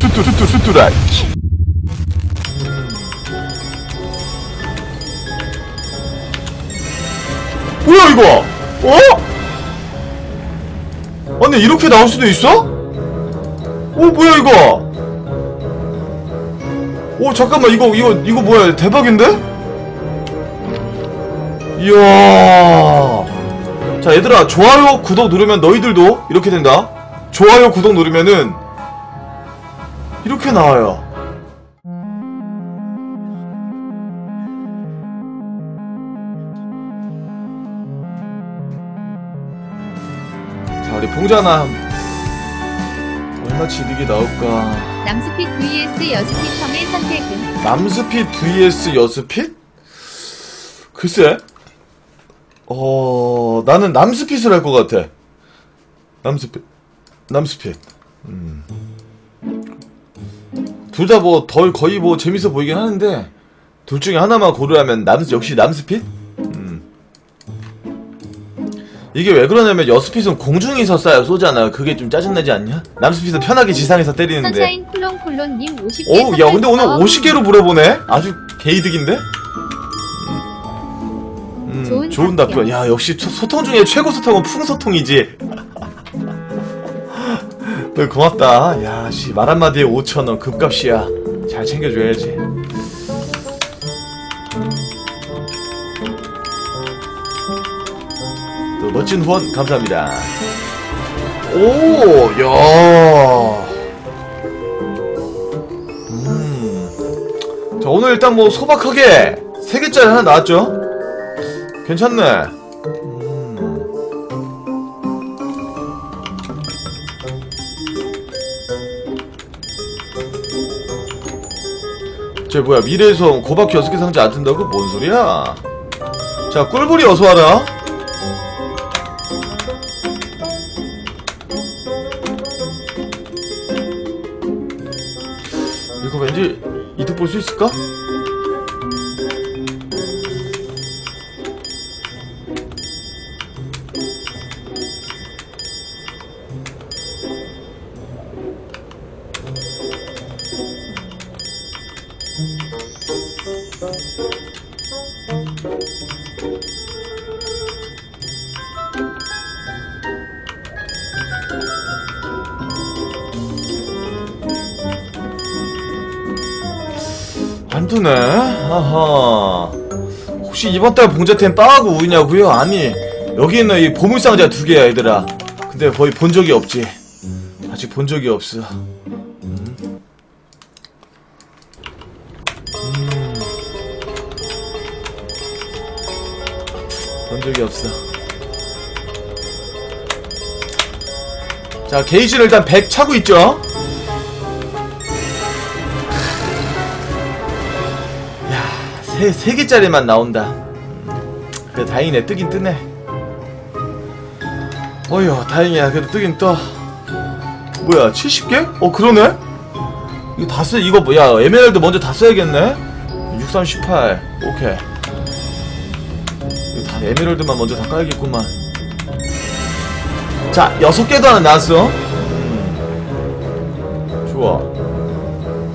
뚜뚜 뚜뚜 뚜뚜라이 뭐야 이거 어? 아니 이렇게 나올 수도 있어? 오 뭐야 이거 오 잠깐만 이거 이거 이거 뭐야 대박인데? 이야 자 얘들아 좋아요 구독 누르면 너희들도 이렇게 된다 좋아요 구독 누르면은 이렇게 나와요. 자 우리 봉자나 얼마치 이득이 나올까? 남스핏 vs 여스피텀의 선택은? 남스핏 vs 여스핏? 글쎄. 어 나는 남스핏을 할 것 같아. 남스핏 남스핏 음. 둘 다 뭐 덜 거의 뭐 재밌어 보이긴 하는데 둘 중에 하나만 고르라면 남 역시 남스핏? 음. 이게 왜 그러냐면 여스핏은 공중에서 쏴요 쏘잖아요 그게 좀 짜증나지 않냐? 남스핏은 편하게 지상에서 때리는데 선샤인 콜론콜론님 50개 오, 야, 근데 오늘 50개로 물어보네? 아주 개이득인데? 음, 좋은 좋은 답변. 답변. 야, 역시 소- 소통 중에 최고 소통은 풍소통이지. 너 고맙다. 야, 씨, 말 한마디에 5천원 급값이야. 잘 챙겨줘야지. 또 멋진 후원 감사합니다. 오, 야. 음. 자, 오늘 일단 뭐 소박하게 3개짜리 하나 나왔죠? 괜찮네. 쟤 뭐야 미래에서 고바퀴 6개 상자 안 뜬다고? 뭔 소리야? 자 꿀불이 어서와라 이거 왠지 이득 볼 수 있을까? 안 뜨네. 아하. 혹시 이번 달 봉제템 빵하고 우유냐고요? 아니 여기 있는 이 보물상자 두 개야 얘들아. 근데 거의 본 적이 없지. 아직 본 적이 없어. 음. 음. 본 적이 없어. 자 게이지를 일단 100 차고 있죠. 세, 세 개짜리만 나온다. 음, 그래, 다행이네. 뜨긴 뜨네. 어휴, 다행이야. 그래도 뜨긴 떠. 뭐야, 70개? 어, 그러네? 이거 다 써, 이거 뭐야, 에메랄드 먼저 다 써야겠네? 63, 18. 오케이. 이거 다 에메랄드만 먼저 다 까야겠구만. 자, 6개도 하나 나왔어. 음, 좋아.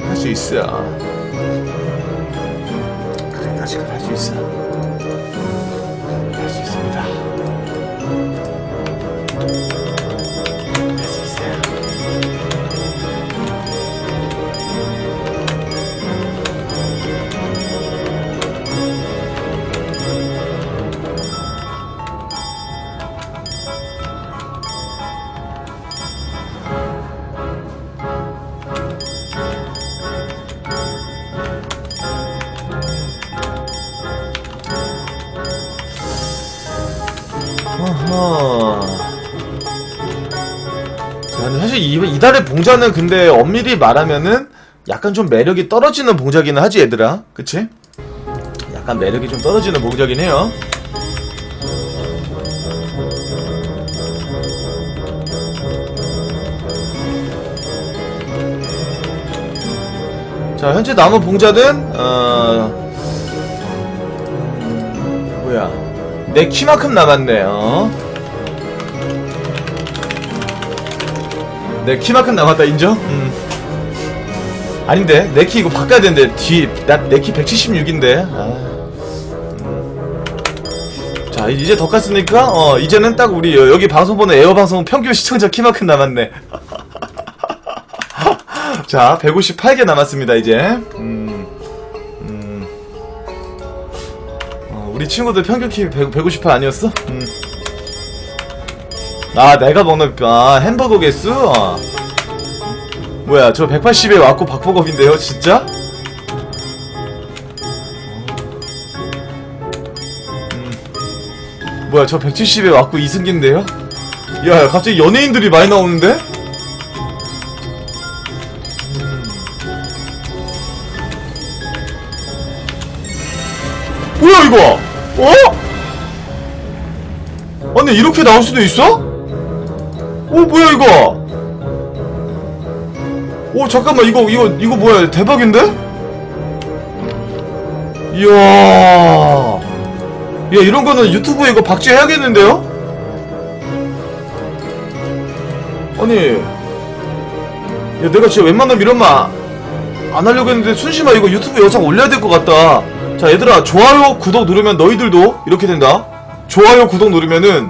할 수 있어. 그래까지 할수 자, 근데 사실 이, 이달의 봉자는 근데 엄밀히 말하면은 약간 좀 매력이 떨어지는 봉자기는 하지 얘들아. 그치? 약간 매력이 좀 떨어지는 봉자긴 해요. 자 현재 남은 봉자는 어... 음, 뭐야 내 키만큼 남았네 어? 내 키만큼 남았다 인정? 음. 아닌데 내 키 이거 바꿔야 되는데 뒤나내 키 176인데 아. 음. 자 이제 더 깠으니까 어 이제는 딱 우리 여- 여기 방송 보는 에어 방송 평균 시청자 키만큼 남았네 자 158개 남았습니다 이제 음, 음. 어, 우리 친구들 평균 키 100, 158 아니었어? 음. 아 내가 먹는 아 햄버거 개수? 어. 뭐야 저 180에 왔고 박보검인데요 진짜? 음. 뭐야 저 170에 왔고 이승기인데요? 야 갑자기 연예인들이 많이 나오는데? 아니 이렇게 나올 수도 있어? 어 뭐야 이거? 오 잠깐만 이거 이거 이거 뭐야 대박인데? 이야 야 이런 거는 유튜브에 이거 박제해야겠는데요? 아니 야 내가 진짜 웬만하면 이런 말 안 하려고 했는데 순심아 이거 유튜브 영상 올려야 될 것 같다 자 얘들아 좋아요 구독 누르면 너희들도 이렇게 된다 좋아요 구독 누르면은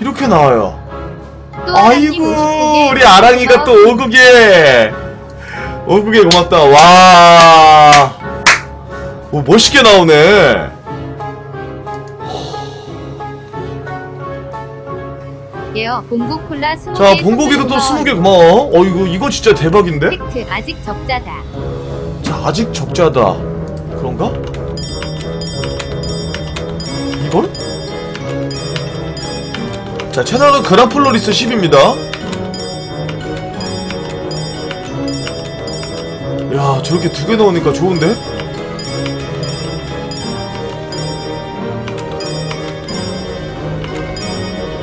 이렇게 나와요. 또 아이고 하나님 59개 우리 아랑이가 또 오국에. 오국에 고맙다. 와. 오, 멋있게 나오네. 예요 봉고 콜라 20개 자 본고기도 또 20개 고마워. 어이구 이거 진짜 대박인데? 팩트 아직 적자다. 자 아직 적자다. 그런가? 자 채널은 그란플로리스 10입니다. 야 저렇게 두 개 넣으니까 좋은데?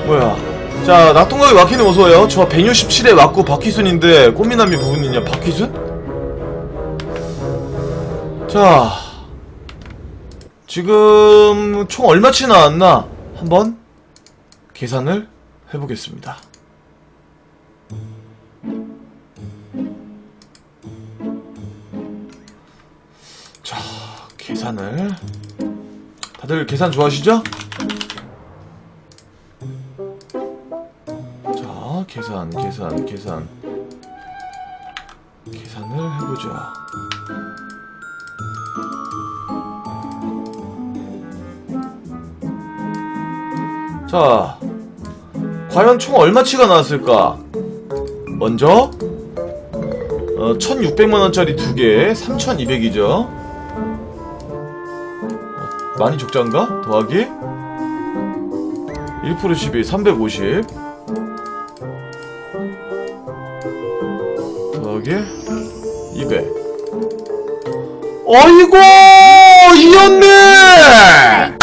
뭐야? 자 낙동강의 와키님 어서와요. 저 167에 왔고 박희순인데 꽃미남이 부분이냐 박희순? 자 지금 총 얼마치 나왔나? 한번 계산을 해보겠습니다. 자 계산을. 다들 계산 좋아하시죠? 자 계산 계산 계산. 계산을 해보자 자, 과연 총 얼마치가 나왔을까? 먼저, 어, 1600만원짜리 두 개, 3200이죠. 어, 많이 적자인가? 더하기 1% 12, 350. 더하기 200. 어이구! 이었네!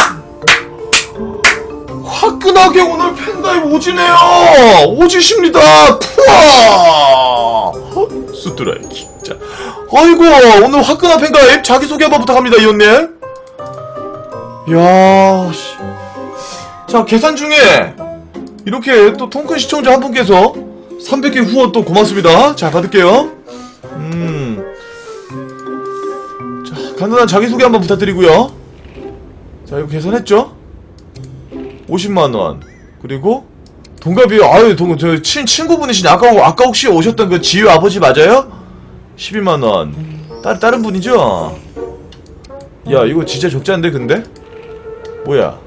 화끈하게 오늘 팬가입 오지네요! 오지십니다! 푸아! 스트라이크. 자, 아이고, 오늘 화끈한 팬가입 자기소개 한번 부탁합니다, 이언님. 야 씨. 자, 계산 중에, 이렇게 또 통큰 시청자 한 분께서 300개 후원 또 고맙습니다. 자, 받을게요. 음. 자, 간단한 자기소개 한번 부탁드리고요. 자, 이거 계산했죠? 50만원. 그리고, 동갑이요. 아유, 동, 저, 친, 친구분이시냐? 아까, 아까 혹시 오셨던 그 지유 아버지 맞아요? 12만원. 따, 다른 분이죠? 야, 이거 진짜 적자인데, 근데? 뭐야?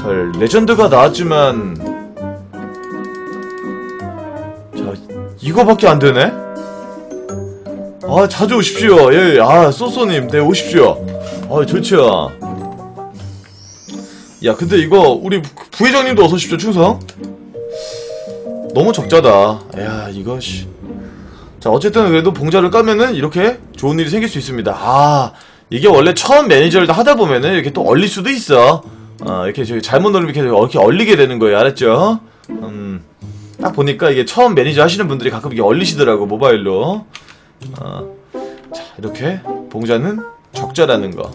잘, 레전드가 나왔지만, 자, 이거밖에 안 되네? 아, 자주 오십시오. 예, 아, 쏘쏘님, 네, 오십시오. 아, 좋죠. 야, 근데 이거, 우리 부- 부회장님도 어서 오십시오, 충성. 너무 적자다. 야, 씨. 자, 어쨌든 그래도 봉자를 까면은 이렇게 좋은 일이 생길 수 있습니다. 아, 이게 원래 처음 매니저를 하다 보면은 이렇게 또 얼릴 수도 있어. 어, 이렇게 저기 잘못 누르면 이렇게, 이렇게 얼리게 되는 거예요. 알았죠? 음, 딱 보니까 이게 처음 매니저 하시는 분들이 가끔 이게 얼리시더라고, 모바일로. 어, 자, 이렇게 봉자는 적자라는 거.